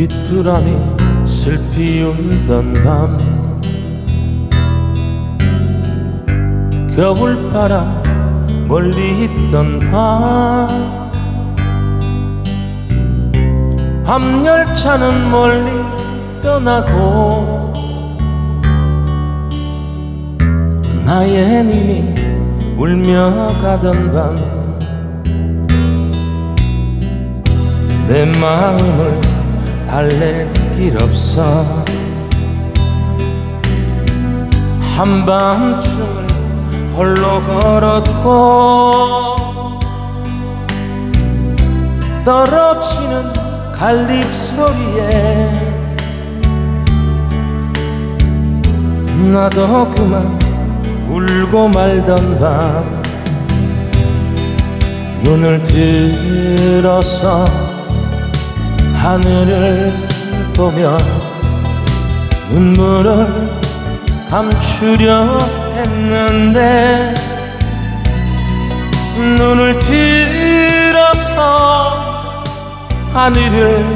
귀뚜라미 슬피 울던 밤. 겨울바람 멀리 있던 밤. 밤열차는 멀리 떠나고 나의 님이 울며 가던 밤. 내 마음을 달랠 길 없어. 한밤중을 홀로 걸었고 떨어지는 갈립소리에 나도 그만 울고 말던 밤. 눈을 들어서 하늘을 보며 눈물을 감추려 했는데 눈을 들어서 하늘을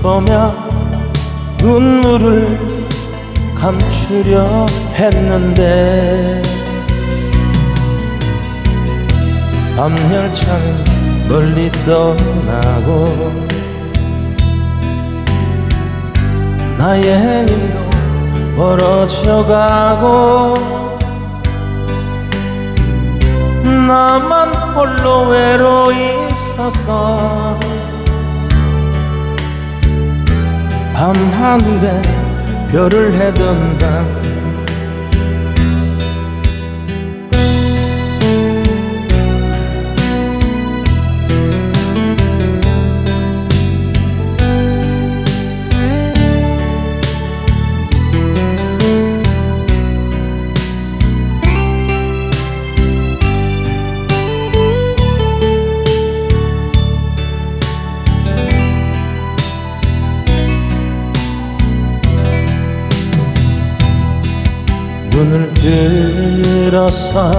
보며 눈물을 감추려 했는데 밤열차는 멀리 떠나고 나의 님도 멀어져 가고 나만 홀로 외로이 있어서 밤하늘에 별을 밤 눈을 들어서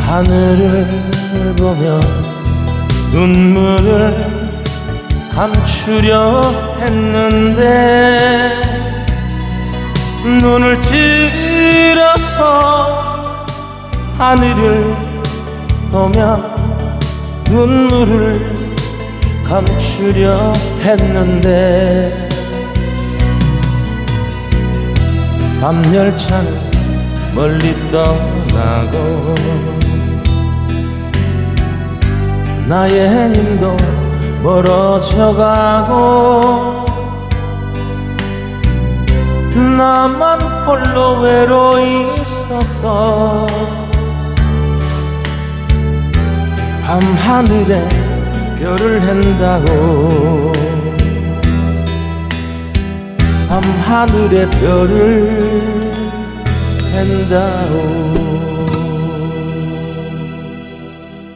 하늘을 보며 눈물을 감추려 했는데 눈을 들어서 하늘을 보며 눈물을 감추려 했는데 밤열차는 멀리 떠나고 나의 님도 멀어져 가고 나만 홀로 외로이 있어서 밤하늘에 별을 한다고 밤하늘에 별을 한다오